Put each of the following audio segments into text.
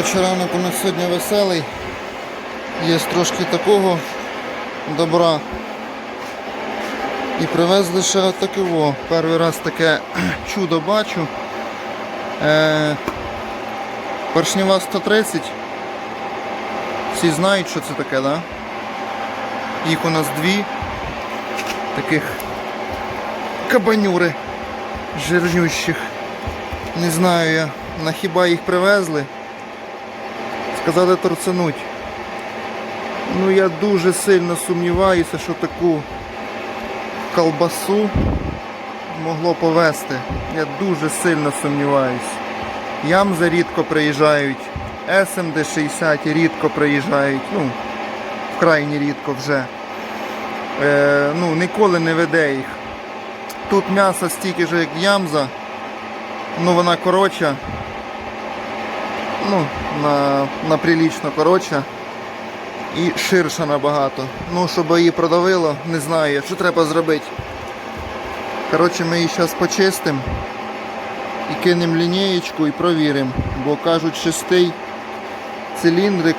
Коротше, ранок у нас сьогодні веселий. Є трошки такого добра. І привезли ще таке во. Перший раз таке чудо бачу. Е, поршнева 130. Всі знають, що це таке, да? Їх у нас дві. Таких кабанюри жирнющих. Не знаю я, на хіба їх привезли. Сказали торцануть. Ну я дуже сильно сумніваюся, що таку колбасу могло повезти. Я дуже сильно сумніваюся. Ямза рідко приїжджають, СМД 60 рідко приїжджають, ну, вкрайні рідко вже. Е, ну, ніколи не веде їх. Тут м'ясо стільки ж, як ямза, ну вона коротша. Ну, на, на прилічно коротша. І ширша набагато. Ну, щоб її продавило, не знаю, що треба зробити. Коротше, ми її зараз почистимо і кинемо лінієчку і провіримо. Бо кажуть, шестий циліндрик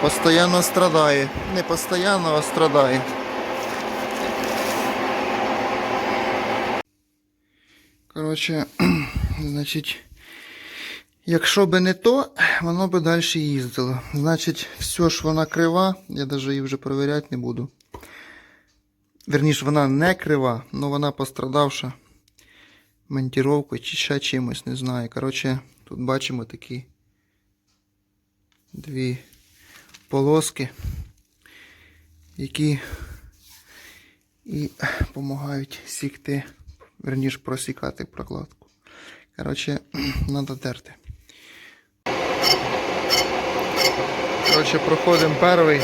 постійно страдає. Не постійно, а страдає. Коротше, значить, якщо би не то, воно би далі їздило. Значить, все ж вона крива, я навіть її вже перевіряти не буду. Верніше, вона не крива, але вона пострадавша монтіровкою чи ще чимось, не знаю. Коротше, тут бачимо такі дві полоски, які і допомагають сікти, верніше просікати прокладку. Коротше, треба терти. Коротше, проходимо перший.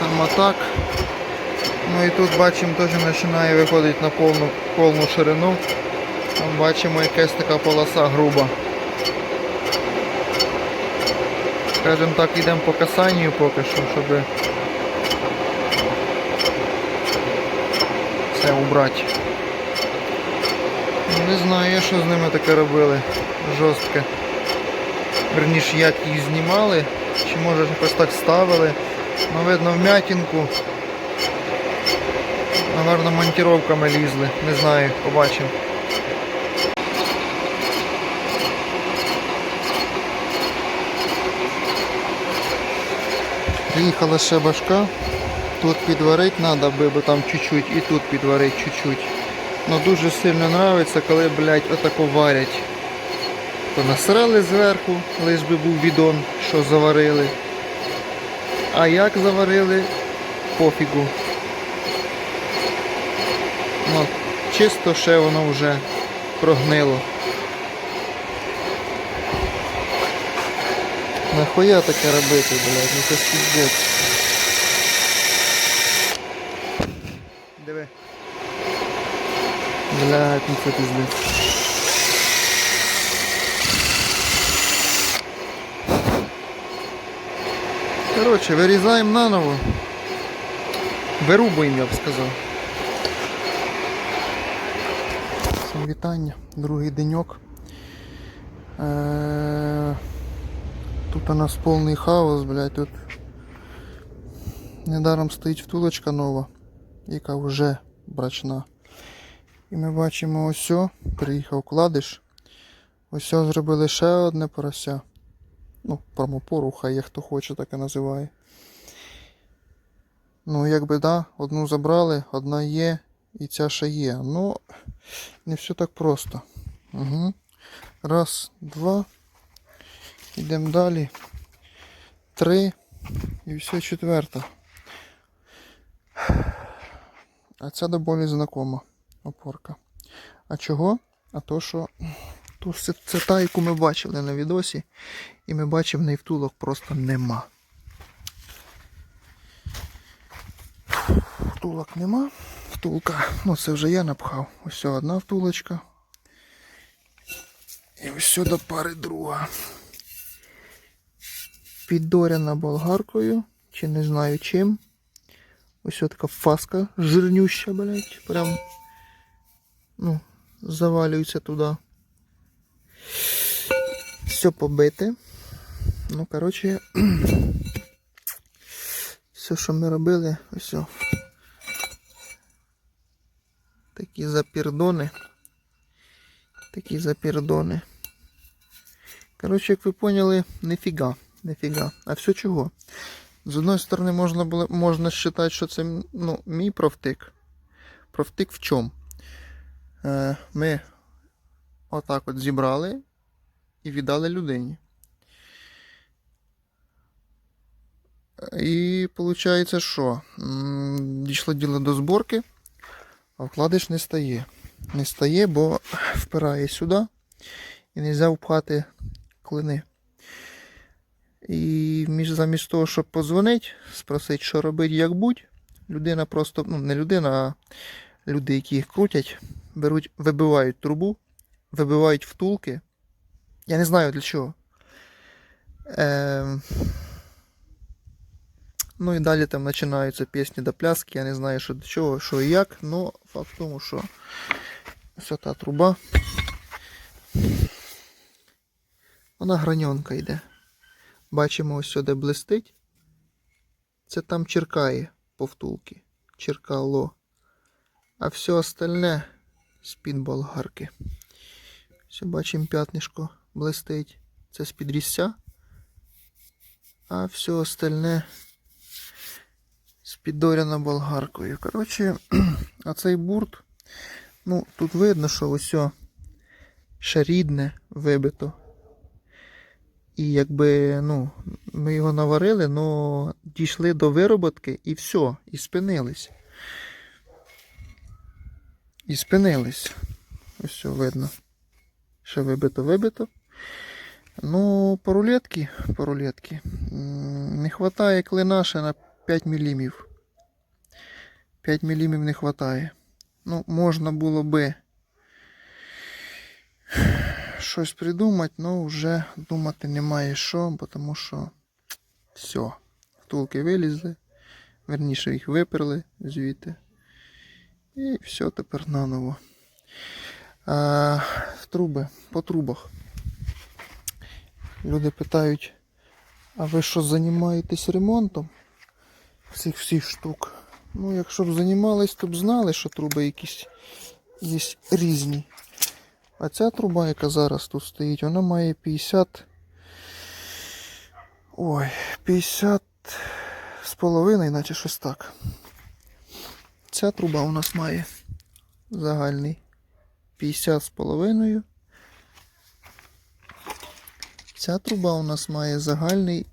Там отак. Ну і тут бачимо теж починає виходити на повну, повну ширину. Там бачимо якась така полоса груба. Скажімо так, йдемо по касанню поки що, щоб все убрати. Ну, Не знаю, що з ними таке робили. Жорстке. Верніше, як їх знімали, чи може якось так ставили. Ну, видно вмятинку. Наверно, монтировками лізли. Не знаю, побачимо. Приїхала ще башка. Тут підварити треба, бо там чуть-чуть і тут підварити чуть-чуть. Ну дуже сильно подобається, коли, блядь, отако варять. То насрали зверху, лиш би був відон, що заварили. А як заварили, пофігу. Ну, чисто ще воно вже прогнило. Нахуя таке робити, блядь, ну це піздець. Блядь, ну це піздець. Коротше, вирізаємо наново. Вирубуємо, я б сказав. Всім вітання, другий деньок. Е, Тут у нас повний хаос, блядь, тут недаром стоїть втулочка нова, яка вже брачна. І ми бачимо ось, приїхав кладиш. Ось зробили ще одне порося. Ну, промопору, хай як хто хоче, так і називає. Ну, якби да, одну забрали, одна є, і ця ще є. Ну, не все так просто. Угу. Раз, два. Йдемо далі. Три. І все четверта. А ця доволі знакома опорка. А чого? А то, що ту це, це та, яку ми бачили на відосі, і ми бачимо, в неї втулок просто нема. Втулок нема. Втулка. Ну це вже я напхав. Ось одна втулочка. І ось до пари друга. Піддоряна болгаркою, чи не знаю чим. Ось така фаска жирнюща, блядь. Прям ну, завалюється туди. Все побите. Ну, коротше, все, що ми робили, ось. Такі запірдони. Такі запірдони. Коротше, як ви поняли, нефіга. Нефіга. А все чого? З одної сторони, можна було, можна вважати, що це ну, мій профтик. Профтик в чому? Е, ми отак от зібрали і віддали людині. І виходить, що дійшло діло до зборки, а вкладиш не стає. Не стає, бо впирає сюди і не можна впхати клини. І замість того, щоб позвонити, спросити, що робити, як будь, людина просто, ну не людина, а люди, які їх крутять, беруть, вибивають трубу, вибивають втулки. Я не знаю для чого. Ем... Ну і далі там починаються пісні до пляски. Я не знаю, що до чого, що і як, але факт в тому, що ось та труба. Вона граньонка йде. Бачимо ось сюди блистить. Це там черкає по втулки. Черкало. А все остальне з-під болгарки. Все бачимо п'ятнишко блистить. Це з-під різця. А все остальне з піддоряно болгаркою. Коротше, а цей бурт, ну, тут видно, що ось ще рідне вибито. І якби, ну, ми його наварили, але дійшли до вироботки і все, і спинились. І спинились. Ось все видно. Ще вибито, вибито. Ну, по рулетки, по рулетки. Не вистачає клина ще на 5 мм. 5 мм не вистачає. Ну, можна було би щось придумати, але вже думати немає що, тому що все. Втулки вилізли, верніше їх виперли звідти. І все тепер наново. А, труби, по трубах. Люди питають, а ви що займаєтесь ремонтом цих всіх штук? Ну, якщо б займались, то б знали, що труби якісь є різні. А ця труба, яка зараз тут стоїть, вона має 50. Ой, 50 з половиною, наче щось так. Ця труба у нас має загальний 50 з половиною. Ця труба у нас має загальний.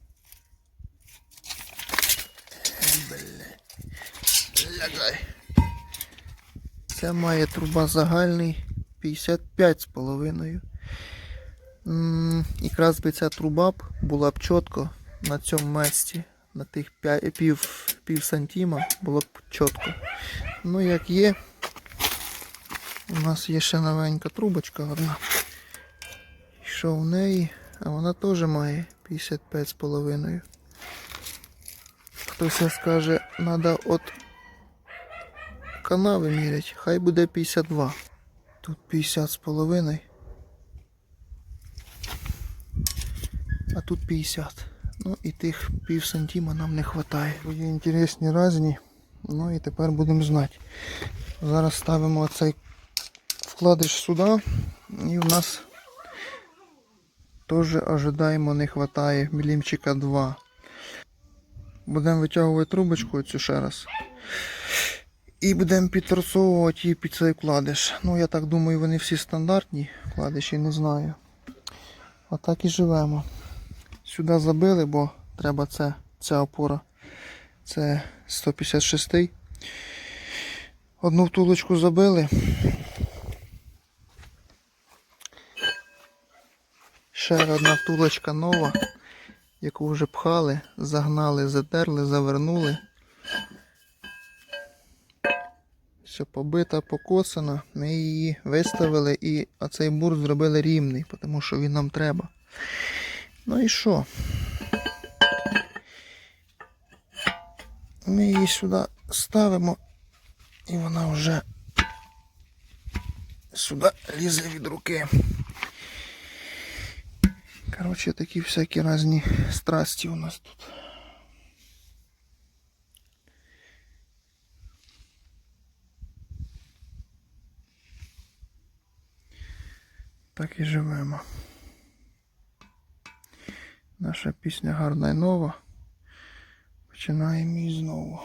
Лягай. Ця має труба загальний 55 з половиною. Якраз би ця труба б була б чітко на цьому місці, на тих 5, пів, пів сантима було б чітко. Ну як є, у нас є ще новенька трубочка одна. Що в неї? А вона теж має 55 з половиною. Хтось скаже, треба от канави міряти, хай буде 52. Тут 50 з половиною. А тут 50. Ну і тих пів сантима нам не вистачає. Є інтересні різні. Ну і тепер будемо знати. Зараз ставимо цей вкладиш сюди. І в нас теж ожидаємо не вистачає мілімчика 2. Будемо витягувати трубочку цю ще раз. І будемо підторцовувати її під цей вкладиш. Ну, я так думаю, вони всі стандартні вкладиші, не знаю. Отак і живемо. Сюди забили, бо треба це, ця опора. Це 156. Одну втулочку забили. Ще одна втулочка нова, яку вже пхали, загнали, затерли, завернули. Все побита, покосана. Ми її виставили і оцей бур зробили рівний, тому що він нам треба. Ну і що? Ми її сюди ставимо, і вона вже сюди лізе від руки. Коротше, такі всякі різні страсті у нас тут. Так і живемо. Наша пісня гарна і нова. Починаємо і знову.